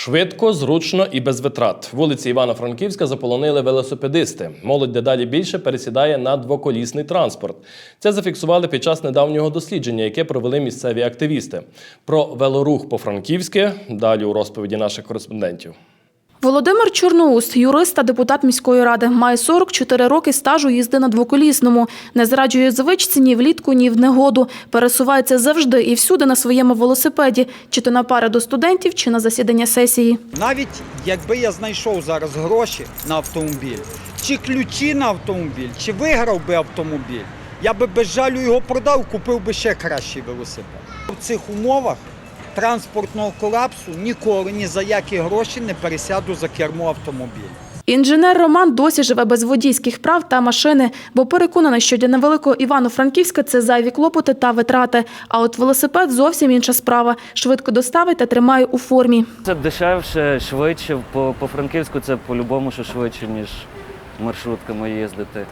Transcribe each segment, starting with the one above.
Швидко, зручно і без витрат. Вулиці Івано-Франківська заполонили велосипедисти. Молодь дедалі більше пересідає на двоколісний транспорт. Це зафіксували під час недавнього дослідження, яке провели місцеві активісти. Про велорух по-франківськи далі у розповіді наших кореспондентів. Володимир Чорноуст, юрист та депутат міської ради, має 44 роки стажу їзди на двоколісному. Не зраджує звичці ні влітку, ні в негоду. Пересувається завжди і всюди на своєму велосипеді, чи то на пари до студентів, чи на засідання сесії. Навіть якби я знайшов зараз гроші на автомобіль, чи ключі на автомобіль, чи виграв би автомобіль, я би без жалю його продав, купив би ще кращий велосипед. В цих умовах транспортного колапсу ніколи ні за які гроші не пересяду за кермо автомобіля. Інженер Роман досі живе без водійських прав та машини, бо переконаний, що для невеликого Івано-Франківська це зайві клопоти та витрати. А от велосипед зовсім інша справа. Швидко доставить та тримає у формі. Це дешевше, швидше. По, по Франківську це по-любому що швидше, ніж маршрутками їздити.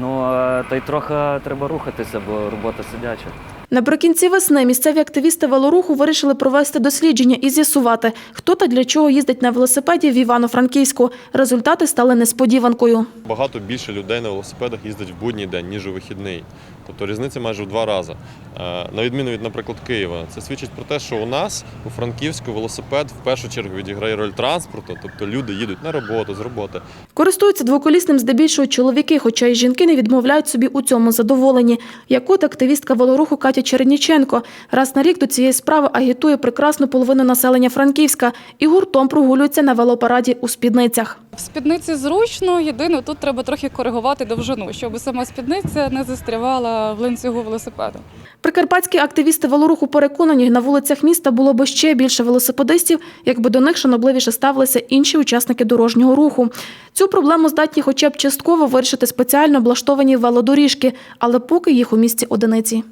Ну, а та й трохи треба рухатися, бо робота сидяча. Наприкінці весни місцеві активісти велоруху вирішили провести дослідження і з'ясувати, хто та для чого їздить на велосипеді в Івано-Франківську. Результати стали несподіванкою. Багато більше людей на велосипедах їздить в будній день, ніж у вихідний. Тобто різниця майже в два рази. Е, На відміну від, наприклад, Києва, це свідчить про те, що у нас у Франківську велосипед в першу чергу відіграє роль транспорту, тобто люди їдуть на роботу, з роботи. Користуються двоколісним здебільшого чоловіки, хоча й жінки не відмовляють собі у цьому задоволенні. Як от активістка велоруху Катя Черніченко. Раз на рік до цієї справи агітує прекрасну половину населення Франківська і гуртом прогулюється на велопараді у спідницях. В спідниці зручно, єдине, тут треба трохи коригувати довжину, щоб сама спідниця не застрявала в ланцюгу велосипеду. Прикарпатські активісти велоруху переконані, на вулицях міста було би ще більше велосипедистів, якби до них шанобливіше ставилися інші учасники дорожнього руху. Цю проблему здатні хоча б частково вирішити спеціально облаштовані велодоріжки, але поки їх у місті одиниці.